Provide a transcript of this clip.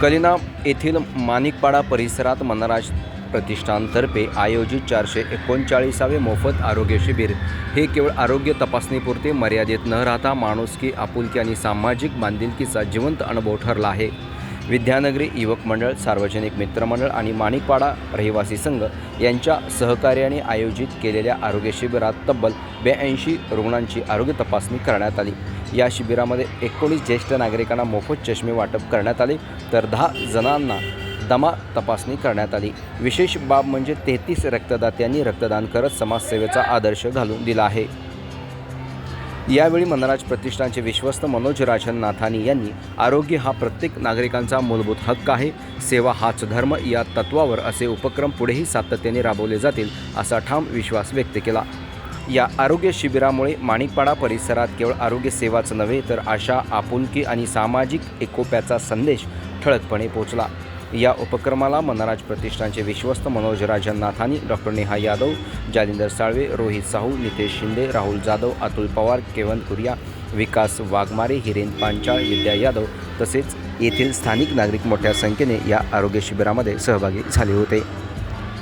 कलिना येथील माणिकपाडा परिसरात मनराज प्रतिष्ठानतर्फे आयोजित चारशे एकोणचाळीसावे मोफत आरोग्य शिबिर. हे केवळ आरोग्य तपासणीपुरते मर्यादित न राहता माणुसकी आपुलकी आणि सामाजिक बांधिलकीचा जिवंत अनुभव ठरला आहे. विद्यानगरी युवक मंडळ सार्वजनिक मित्रमंडळ आणि माणिकपाडा रहिवासी संघ यांच्या सहकार्याने आयोजित केलेल्या आरोग्य शिबिरात तब्बल ब्याऐंशी रुग्णांची आरोग्य तपासणी करण्यात आली. या शिबिरामध्ये एकोणीस ज्येष्ठ नागरिकांना मोफत चष्मे वाटप करण्यात आले तर दहा जणांना दमा तपासणी करण्यात आली. विशेष बाब म्हणजे तेहतीस रक्तदात्यांनी रक्तदान करत समाजसेवेचा आदर्श घालून दिला आहे. यावेळी मनराज प्रतिष्ठानचे विश्वस्त मनोज राजन नाथानी यांनी आरोग्य हा प्रत्येक नागरिकांचा मूलभूत हक्क आहे. सेवा हाच धर्म या तत्वावर असे उपक्रम पुढेही सातत्याने राबवले जातील असा ठाम विश्वास व्यक्त केला. या आरोग्य शिबिरामुळे माणिकपाडा परिसरात केवळ आरोग्य सेवाच नव्हे तर आशा आपुलकी आणि सामाजिक एकोप्याचा संदेश ठळकपणे पोचला. या उपक्रमाला मनराज प्रतिष्ठानचे विश्वस्त मनोज राजन नाथानी डॉक्टर नेहा यादव जालिंदर साळवे रोहित साहू नितेश शिंदे राहुल जाधव अतुल पवार केवंत कुरिया विकास वाघमारे हिरेन पांचाळ विद्या यादव तसेच येथील स्थानिक नागरिक मोठ्या संख्येने या आरोग्य शिबिरामध्ये सहभागी झाले होते.